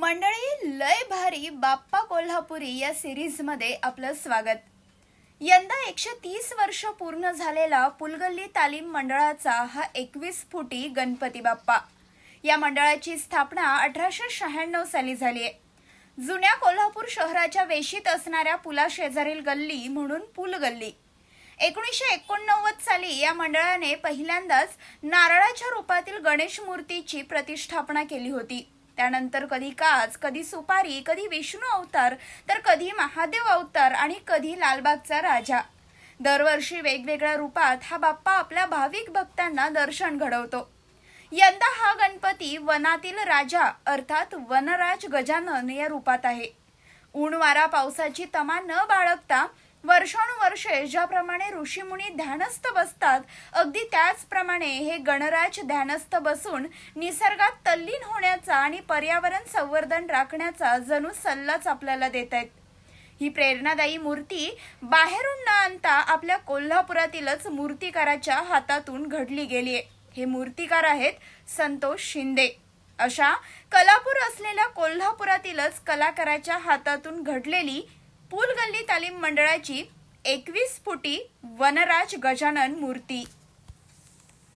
मंडळी लय भारी बाप्पा कोल्हापुरी या सिरीजमध्ये आपलं स्वागत. यंदा एकशे तीस वर्ष पूर्ण झालेला पुलगल्ली तालीम मंडळाचा हा एकवीस फुटी गणपती बाप्पा. या मंडळाची स्थापना अठराशे शहाण्णव साली झाली आहे. जुन्या कोल्हापूर शहराच्या वेशीत असणाऱ्या पुलाशेजारील गल्ली म्हणून पुलगल्ली. एकोणीसशे एकोणनव्वद साली या मंडळाने पहिल्यांदाच नारळाच्या रूपातील गणेश मूर्तीची प्रतिष्ठापना केली होती. त्यानंतर कधी काच कधी सुपारी कधी विष्णू अवतार तर कधी महादेव अवतार आणि कधी लालबागचा राजा. दरवर्षी वेगवेगळ्या रूपात हा बाप्पा आपल्या भाविक भक्तांना दर्शन घडवतो. यंदा हा गणपती वनातील राजा अर्थात वनराज गजानन या रूपात आहे. ऊन वारा पावसाची तमा न बाळगता वर्षानुवर्षे ज्याप्रमाणे ऋषीमुनी ध्यानस्थ बसतात अगदी त्याचप्रमाणे हे गणराज ध्यानस्थ बसून निसर्गात तल्लीन होण्याचा आणि पर्यावरण संवर्धन राखण्याचा जणू सल्लाच आपल्याला देत आहेत ही प्रेरणादायी मूर्ती बाहेरून न आणता आपल्या कोल्हापुरातीलच मूर्तिकाराच्या हातातून घडली गेली आहे. हे मूर्तिकार आहेत संतोष शिंदे. अशा कलापूर असलेल्या कोल्हापुरातीलच कलाकाराच्या हातातून घडलेली पुलगल्ली तालीम मंडळाची एकवीस फुटी वनराज गजानन मूर्ती.